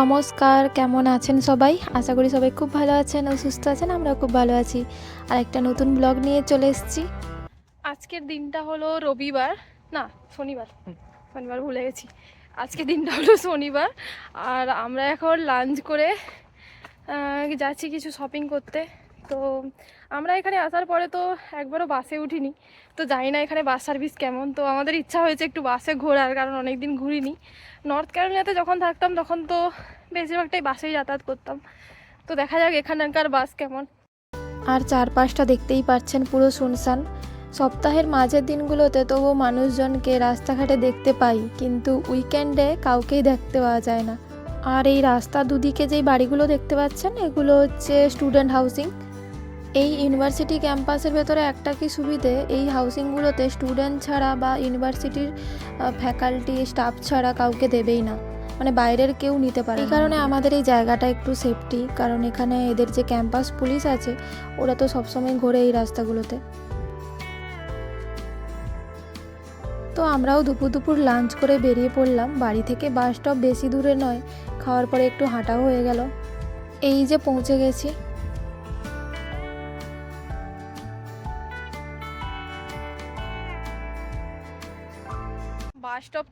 নমস্কার, কেমন আছেন সবাই? আশা করি সবাই খুব ভালো আছেন ও সুস্থ আছেন আমরা খুব ভালো আছি। আর একটা নতুন ব্লগ নিয়ে চলে এসেছি। আজকের দিনটা হলো রবিবার, না, শনিবার। শনিবার ভুলে গেছি। আজকের দিনটা হলো শনিবার, আর আমরা এখন লাঞ্চ করে যাচ্ছি কিছু শপিং করতে। তো আমরা এখানে আসার পরে তো একবারও বাসে উঠিনি। তো জানি না এখানে বাস সার্ভিস কেমন। তো আমাদের ইচ্ছা হয়েছে একটু বাসে ঘোরার, কারণ অনেক দিন ঘুরিনি। নর্থ ক্যারোলিনাতে যখন থাকতাম, তখন তো বেশিরভাগটাই বাসেই যাতায়াত করতাম। তো দেখা যাক এখানকার বাস কেমন। আর চারপাশটা দেখতেই পাচ্ছেন পুরো শুনশান। সপ্তাহের মাঝের দিনগুলোতে তবুও মানুষজনকে রাস্তাঘাটে দেখতে পাই, কিন্তু উইকেন্ডে কাউকেই দেখতে পাওয়া যায় না। আর এই রাস্তার দুদিকে যেই বাড়িগুলো দেখতে পাচ্ছেন, এগুলো হচ্ছে স্টুডেন্ট হাউসিং। এই ইউনিভার্সিটি ক্যাম্পাসের ভেতরে একটা কি সুবিধে? এই হাউসিংগুলোতে স্টুডেন্ট ছাড়া বা ইউনিভার্সিটির ফ্যাকাল্টি, স্টাফ ছাড়া কাউকে দেবেই না। মানে বাইরের কেউ নিতে পারে এই কারণে আমাদের এই জায়গাটা একটু সেফটি কারণ এখানে এদের যে ক্যাম্পাস পুলিশ আছে, ওরা তো সবসময় ঘোরে এই রাস্তাগুলোতে। তো আমরাও দুপুর দুপুর লাঞ্চ করে বেরিয়ে পড়লাম। বাড়ি থেকে বাস স্টপ বেশি দূরে নয়। খাওয়ার পরে একটু হাঁটাও হয়ে গেল। এই যে পৌঁছে গেছি।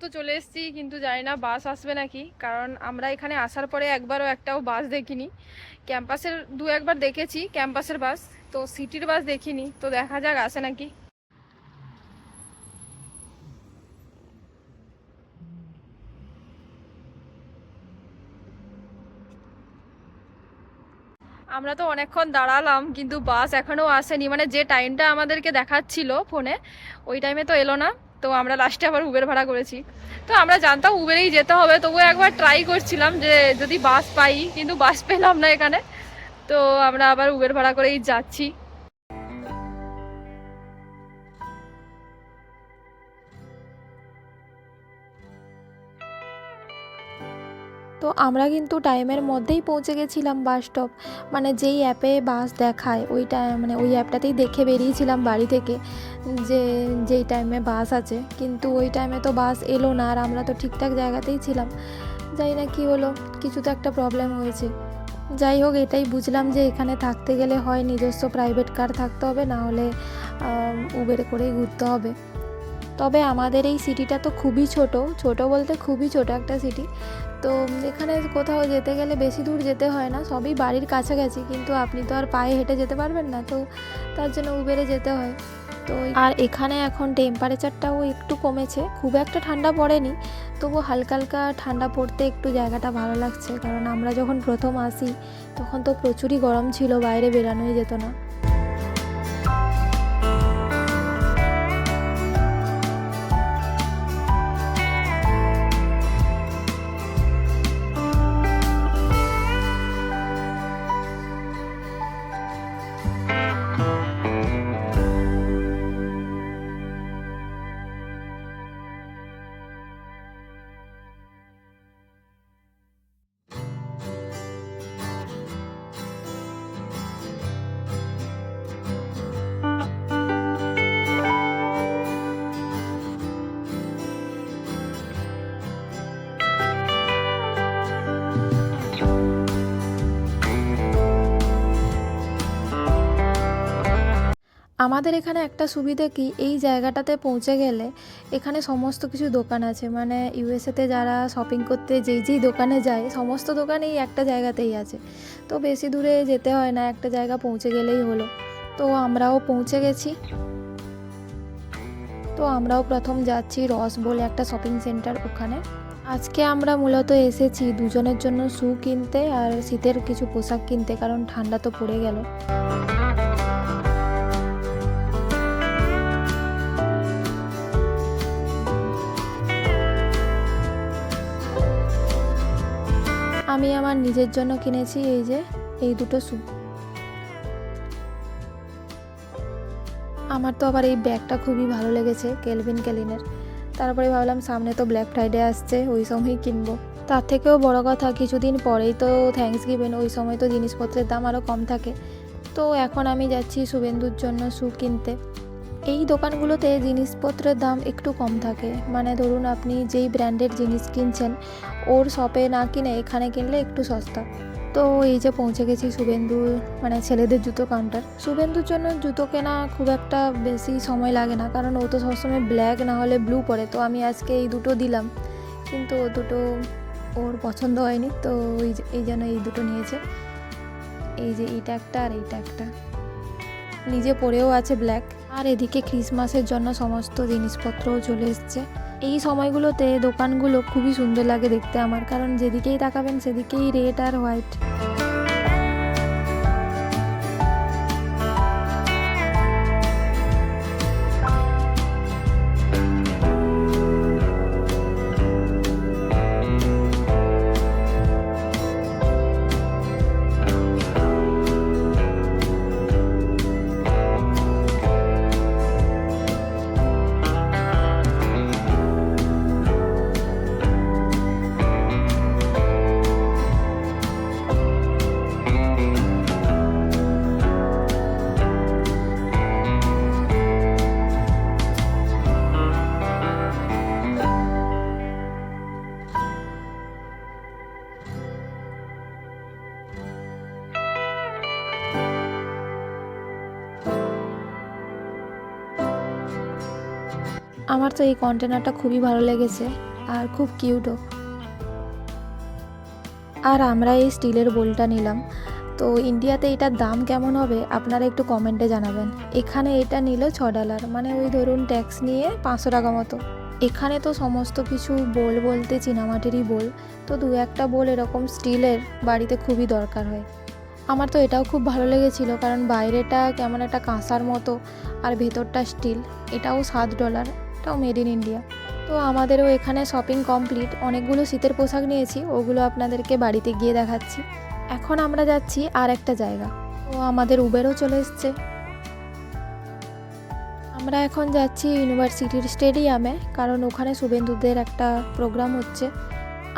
তো চলে এসেছি, কিন্তু জানি না বাস আসবে নাকি। কারণ আমরা এখানে আসার পরে একবারও একটাও বাস দেখিনি। ক্যাম্পাসের দু একবার দেখেছি, ক্যাম্পাসের বাস। তো সিটির বাস দেখিনি, তো দেখা যাক আসে নাকি। আমরা তো অনেকক্ষণ দাঁড়ালাম, কিন্তু বাস এখনও আসেনি। মানে যে টাইমটা আমাদেরকে দেখাচ্ছিল ফোনে, ওই টাইমে তো এলো না। তো আমরা লাস্টে আবার উবের ভাড়া করেছি। তো আমরা জানতাম উবেরেই যেতে হবে, তবুও একবার ট্রাই করছিলাম যে যদি বাস পাই, কিন্তু বাস পেলাম না এখানে। তো আমরা আবার উবের ভাড়া করেই যাচ্ছি। তো আমরা কিন্তু টাইমের মধ্যেই পৌঁছে গেছিলাম বাস স্টপ মানে যেই অ্যাপে বাস দেখায়, ওই টাইম মানে ওই অ্যাপটাতেই দেখে বেরিয়েছিলাম বাড়ি থেকে, যে যেই টাইমে বাস আছে। কিন্তু ওই টাইমে তো বাস এলো না, আর আমরা তো ঠিকঠাক জায়গাতেই ছিলাম। যাই না কী হলো, কিছু তো একটা প্রবলেম হয়েছে। যাই হোক, এটাই বুঝলাম যে এখানে থাকতে গেলে হয় নিজস্ব প্রাইভেট কার থাকতে হবে, না হলে উবের করেই ঘুরতে হবে। তবে আমাদের এই সিটিটা তো খুবই ছোট ছোট বলতে খুবই ছোট একটা সিটি তো এখানে কোথাও যেতে গেলে বেশি দূর যেতে হয় না, সবই বাড়ির কাছাকাছি, কিন্তু আপনি তো আর পায়ে হেঁটে যেতে পারবেন না, তো তার জন্য উবেরে যেতে হয়। তো আর এখানে এখন টেম্পারেচারটাও একটু কমেছে, খুব একটা ঠান্ডা পড়েনি তবু হালকা হালকা ঠান্ডা পড়তে একটু জায়গাটা ভালো লাগছে, কারণ আমরা যখন প্রথম আসি, তখন তো প্রচুরই গরম ছিল, বাইরে বেরানোই যেত না। আমাদের এখানে একটা সুবিধে কি? এই জায়গাটাতে পৌঁছে গেলে এখানে সমস্ত কিছু দোকান আছে। মানে ইউএসএতে যারা শপিং করতে যেই যেই দোকানে যায়, সমস্ত দোকানেই একটা জায়গাতেই আছে। তো বেশি দূরে যেতে হয় না, একটা জায়গা পৌঁছে গেলেই হলো। তো আমরাও পৌঁছে গেছি। তো আমরাও প্রথম যাচ্ছি রস বলে একটা শপিং সেন্টার ওখানে। আজকে আমরা মূলত এসেছি দুজনের জন্য শু কিনতে আর শীতের কিছু পোশাক কিনতে, কারণ ঠান্ডা তো পড়ে গেল। আমি আমার নিজের জন্য কিনেছি এই যে, এই দুটো স্যুপ আমার তো আবার এই ব্যাগটা খুবই ভালো লেগেছে কেলভিন কেলিনের তারপরে ভাবলাম সামনে তো ব্ল্যাক ফ্রাইডে আসছে, ওই সময়ই কিনবো। তার থেকেও বড় কথা, কিছুদিন পরেই তো থ্যাঙ্কস গিভেন ওই সময় তো জিনিসপত্রের দাম আরও কম থাকে। তো এখন আমি যাচ্ছি শুভেন্দুর জন্য শু কিনতে। এই দোকানগুলোতে জিনিসপত্রের দাম একটু কম থাকে। মানে ধরুন আপনি যেই ব্র্যান্ডের জিনিস কিনছেন ওর শপে না কিনে এখানে কিনলে একটু সস্তা। তো এই যে পৌঁছে গেছি শুভেন্দু মানে ছেলেদের জুতো কাউন্টার শুভেন্দুর জন্য জুতো কেনা খুব একটা বেশি সময় লাগে না, কারণ ও তো সবসময় ব্ল্যাক না হলে ব্লু পরে। তো আমি আজকে এই দুটো দিলাম, কিন্তু ও দুটো ওর পছন্দ হয়নি, তো ওই এই জন্য এই দুটো নিয়েছে। এই যে এইটা একটা আর এইটা একটা। নিজে পরেও আছে ব্ল্যাক আর এদিকে ক্রিসমাসের জন্য সমস্ত জিনিসপত্রও চলে এসছে। এই সময়গুলোতে দোকানগুলো খুবই সুন্দর লাগে দেখতে আমার, কারণ যেদিকেই তাকাবেন সেদিকেই রেড আর হোয়াইট। আমার তো এই কন্টেনারটা খুবই ভালো লেগেছে আর খুব কিউটও আর আমরা এই স্টিলের বোলটা নিলাম। তো ইন্ডিয়াতে এটার দাম কেমন হবে আপনারা একটু কমেন্টে জানাবেন। এখানে এটা নিল ছ ডলার মানে ওই ধরুন ট্যাক্স নিয়ে পাঁচশো টাকা মতো। এখানে তো সমস্ত কিছু বোল বলতে চীনামাটিরই বোল। তো দু একটা বোল এরকম স্টিলের বাড়িতে খুবই দরকার হয়। আমার তো এটাও খুব ভালো লেগেছিল কারণ বাইরেটা কেমন একটা কাঁসার মতো আর ভেতরটা স্টিল, এটাও সাত ডলার এটাও মেড ইন ইন্ডিয়া তো আমাদেরও এখানে শপিং কমপ্লিট অনেকগুলো শীতের পোশাক নিয়েছি, ওগুলো আপনাদেরকে বাড়িতে গিয়ে দেখাচ্ছি। এখন আমরা যাচ্ছি আর একটা জায়গা। তো আমাদের উবেরও চলে এসছে। আমরা এখন যাচ্ছি ইউনিভার্সিটির স্টেডিয়ামে কারণ ওখানে শুভেন্দুদের একটা প্রোগ্রাম হচ্ছে।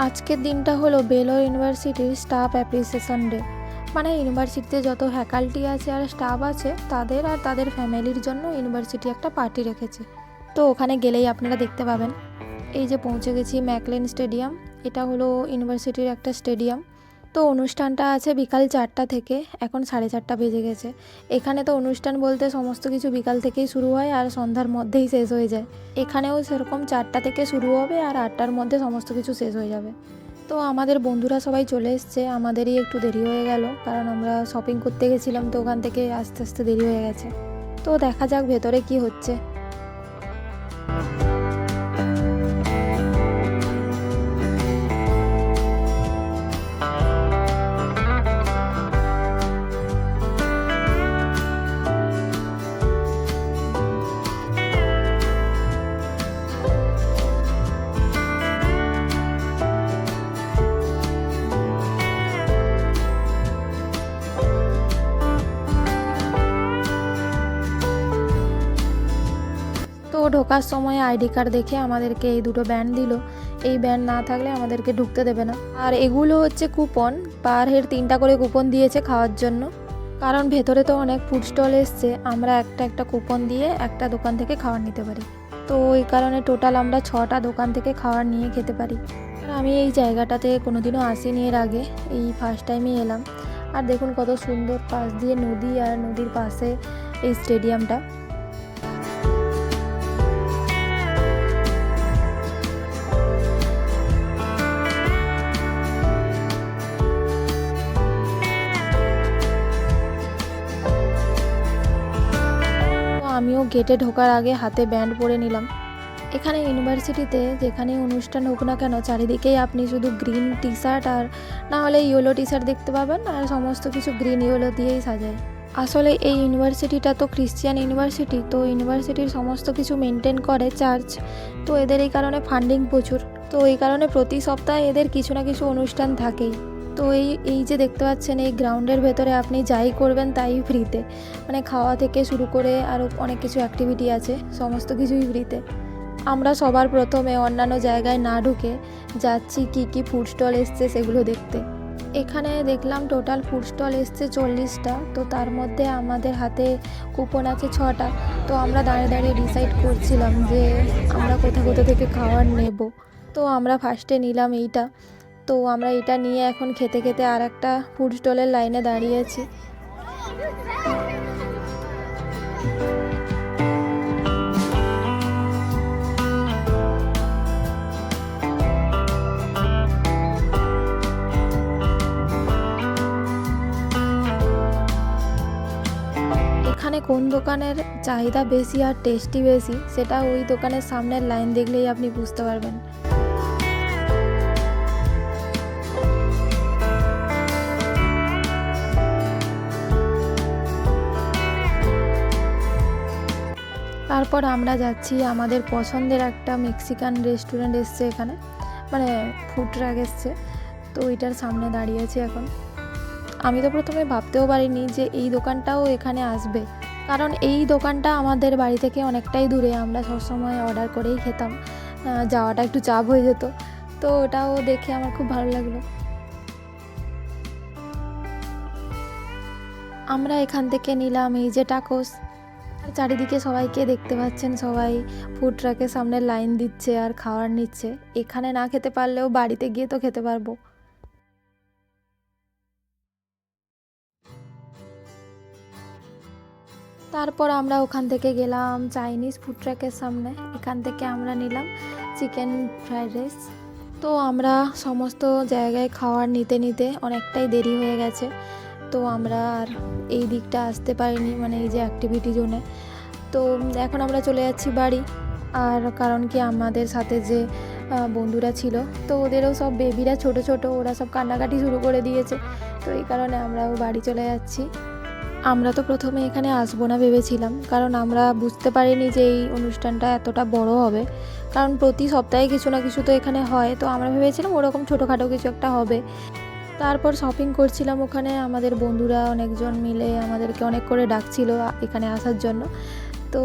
আজকের দিনটা হলো বেলো ইউনিভার্সিটির স্টাফ অ্যাপ্রিসিয়েশন ডে মানে ইউনিভার্সিটিতে যত ফ্যাকাল্টি আছে আর স্টাফ আছে, তাদের আর তাদের ফ্যামিলির জন্য ইউনিভার্সিটি একটা পার্টি রেখেছে। তো ওখানে গেলেই আপনারা দেখতে পাবেন। এই যে পৌঁছে গেছি ম্যাকলেন স্টেডিয়াম, এটা হলো ইউনিভার্সিটির একটা স্টেডিয়াম। তো অনুষ্ঠানটা আছে বিকাল চারটা থেকে, এখন সাড়ে চারটা বেজে গেছে। এখানে তো অনুষ্ঠান বলতে সমস্ত কিছু বিকাল থেকেই শুরু হয় আর সন্ধ্যার মধ্যেই শেষ হয়ে যায়। এখানেও সেরকম চারটা থেকে শুরু হবে আর আটটার মধ্যে সমস্ত কিছু শেষ হয়ে যাবে। তো আমাদের বন্ধুরা সবাই চলে এসছে, আমাদেরই একটু দেরি হয়ে গেল, কারণ আমরা শপিং করতে গেছিলাম তো ওখান থেকে আস্তে আস্তে দেরি হয়ে গেছে। তো দেখা যাক ভেতরে কি হচ্ছে। তো ঢোকার সময় আইডি কার্ড দেখে আমাদেরকে এই দুটো ব্যান্ড দিল। এই ব্যান্ড না থাকলে আমাদেরকে ঢুকতে দেবে না। আর এগুলো হচ্ছে কুপন। পার হেড তিনটা করে কুপন দিয়েছে খাওয়ার জন্য। কারণ ভেতরে তো অনেক ফুড স্টল এসছে। আমরা একটা একটা কুপন দিয়ে একটা দোকান থেকে খাবার নিতে পারি। তো এই কারণে টোটাল আমরা ছটা দোকান থেকে খাবার নিয়ে খেতে পারি। আর আমি এই জায়গাটাতে কোনোদিনও আসিনি এর আগে। এই ফার্স্ট টাইমই এলাম। আর দেখুন কত সুন্দর পাশ দিয়ে নদী আর নদীর পাশে এই স্টেডিয়ামটা গেটে ঢোকার আগে হাতে ব্যান্ড পরে নিলাম। এখানে ইউনিভার্সিটিতে যেখানে অনুষ্ঠান হোক না কেন, চারিদিকেই আপনি শুধু গ্রিন টি শার্ট আর না হলে ইয়েলো টি শার্ট দেখতে পাবেন আর সমস্ত কিছু গ্রিন ইয়েলো দিয়েই সাজায় আসলে এই ইউনিভার্সিটিটা তো খ্রিশ্চিয়ান ইউনিভার্সিটি, তো ইউনিভার্সিটির সমস্ত কিছু মেনটেন করে চার্চ। তো এদের এই কারণে ফান্ডিং প্রচুর। তো এই কারণে প্রতি সপ্তাহে এদের কিছু না কিছু অনুষ্ঠান থাকেই। তো এই এই যে দেখতে পাচ্ছেন, এই গ্রাউন্ডের ভেতরে আপনি যাই করবেন তাই ফ্রিতে। মানে খাওয়া থেকে শুরু করে আরও অনেক কিছু অ্যাক্টিভিটি আছে, সমস্ত কিছুই ফ্রিতে। আমরা সবার প্রথমে অন্যান্য জায়গায় না ঢুকে যাচ্ছি কি কি ফুড স্টল এসছে সেগুলো দেখতে। এখানে দেখলাম টোটাল ফুড স্টল এসছে চল্লিশটা, তো তার মধ্যে আমাদের হাতে কুপন আছে ছটা। তো আমরা দাঁড়িয়ে দাঁড়িয়ে ডিসাইড করছিলাম যে আমরা কোথা কোথা থেকে খাবার নেব। তো আমরা ফার্স্টে নিলাম এইটা। তো আমরা এটা নিয়ে এখন খেতে খেতে আর একটা ফুড স্টলের লাইনে দাঁড়িয়েছি এখানে কোন দোকানের চাহিদা বেশি আর টেস্টি বেশি, সেটা ওই দোকানের সামনের লাইন দেখলেই আপনি বুঝতে পারবেন। তারপর আমরা যাচ্ছি, আমাদের পছন্দের একটা মেক্সিকান রেস্টুরেন্ট এসছে এখানে। মানে ফুড ট্রাক এসছে। তো ওইটার সামনে দাঁড়িয়ে আছি এখন। আমি তো প্রথমে ভাবতেও পারিনি যে এই দোকানটাও এখানে আসবে। কারণ এই দোকানটা আমাদের বাড়ি থেকে অনেকটাই দূরে। আমরা সবসময় অর্ডার করেই খেতাম। যাওয়াটা একটু চাপ হয়ে যেত। তো ওটাও দেখে আমার খুব ভালো লাগল। আমরা এখান থেকে নিলাম এই যে টাকোস আর চারিদিকে সবাইকে দেখতে পাচ্ছেন, সবাই ফুড ট্রাকের সামনে লাইন দিচ্ছে আর খাওয়ার নিচ্ছে। এখানে না খেতে পারলেও বাড়িতে গিয়ে তো খেতে পারব। তারপর আমরা ওখান থেকে গেলাম চাইনিজ ফুড ট্র্যাকের সামনে। এখান থেকে আমরা নিলাম চিকেন ফ্রাইড রাইস তো আমরা সমস্ত জায়গায় খাওয়ার নিতে নিতে অনেকটাই দেরি হয়ে গেছে। তো আমরা আর এই দিকটা আসতে পারিনি মানে এই যে অ্যাক্টিভিটি জোনে তো এখন আমরা চলে যাচ্ছি বাড়ি, আর কারণ কি আমাদের সাথে যে বন্ধুরা ছিল, তো ওদেরও সব বেবিরা ছোট ছোট, ওরা সব কান্নাকাটি শুরু করে দিয়েছে। তো এই কারণে আমরাও বাড়ি চলে যাচ্ছি। আমরা তো প্রথমে এখানে আসব না ভেবেছিলাম, কারণ আমরা বুঝতে পারিনি যে এই অনুষ্ঠানটা এতটা বড় হবে। কারণ প্রতি সপ্তাহে কিছু না কিছু তো এখানে হয়, তো আমরা ভেবেছিলাম ওরকম ছোটোখাটো কিছু একটা হবে। তারপর শপিং করছিলাম ওখানে। আমাদের বন্ধুরা অনেকজন মিলে আমাদেরকে অনেক করে ডাকছিল এখানে আসার জন্য। তো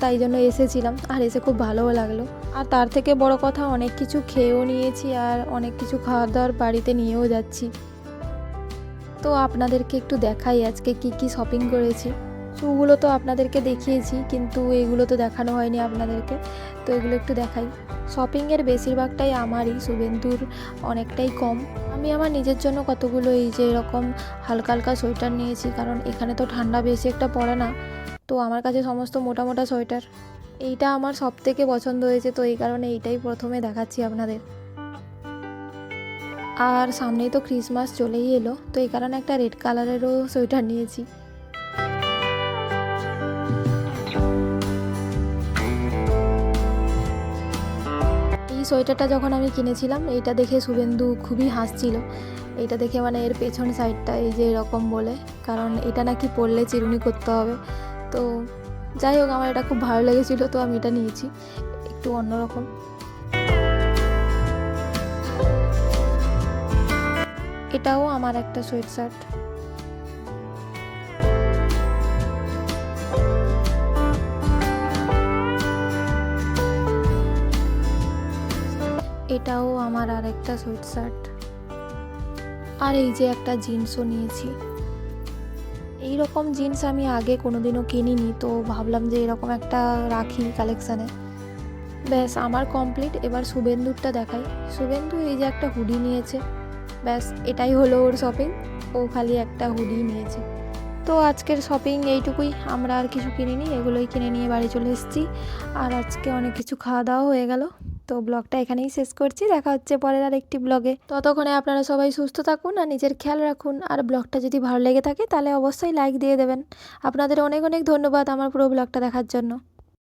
তাই জন্য এসেছিলাম। আর এসে খুব ভালোও লাগল। আর তার থেকে বড় কথা, অনেক কিছু খেয়েও নিয়েছি আর অনেক কিছু খাওয়া দাওয়ার বাড়িতে নিয়েও যাচ্ছি। তো আপনাদেরকে একটু দেখাই আজকে কি কি শপিং করেছি। শুগুলো তো আপনাদেরকে দেখিয়েছি, কিন্তু এগুলো তো দেখানো হয়নি আপনাদেরকে। তো এগুলো একটু দেখাই। শপিংয়ের বেশিরভাগটাই আমারই শুভেন্দুর অনেকটাই কম। আমি আমার নিজের জন্য কতগুলো এই যে এরকম হালকা হালকা সোয়েটার নিয়েছি, কারণ এখানে তো ঠান্ডা বেশি একটা পড়ে না। তো আমার কাছে সমস্ত মোটা মোটা সোয়েটার। এইটা আমার সব থেকে পছন্দ হয়েছে, তো এই কারণে এইটাই প্রথমে দেখাচ্ছি আপনাদের। আর সামনেই তো ক্রিসমাস চলেই এলো, তো এই কারণে একটা রেড কালারেরও সোয়েটার নিয়েছি। সোয়েটারটা যখন আমি কিনেছিলাম, এইটা দেখে শুভেন্দু খুবই হাসছিল। এইটা দেখে মানে এর পেছন সাইডটা এই যে এরকম বলে, কারণ এটা নাকি পরলে চিরুনি করতে হবে। তো যাই হোক, আমার এটা খুব ভালো লেগেছিলো, তো আমি এটা নিয়েছি। একটু অন্যরকম। এটাও আমার একটা সোয়েট শার্ট এটাও আমার আর একটা সোয়েট শার্ট আর এই যে একটা জিন্সও নিয়েছি। এই রকম জিন্স আমি আগে কোনোদিনও কিনিনি, তো ভাবলাম যে এরকম একটা রাখি কালেকশানে ব্যাস, আমার কমপ্লিট এবার শুভেন্দুরটা দেখাই। শুভেন্দু এই যে একটা হুডি নিয়েছে। ব্যাস, এটাই হলো ওর শপিং ও খালি একটা হুডি নিয়েছে। তো আজকের শপিং এইটুকুই। আমরা আর কিছু কিনিনি, এগুলোই কিনে নিয়ে বাড়ি চলে এসেছি। আর আজকে অনেক কিছু খাওয়া দাওয়া হয়ে গেল। তো ব্লগটা এখানেই শেষ করছি। দেখা হচ্ছে পরের আর একটি ব্লগে। ততক্ষণে আপনারা সবাই সুস্থ থাকুন আর নিজের খেয়াল রাখুন। আর ব্লগটা যদি ভালো লেগে থাকে, তাহলে অবশ্যই লাইক দিয়ে দেবেন। আপনাদের অনেক অনেক ধন্যবাদ আমার পুরো ব্লগটা দেখার জন্য।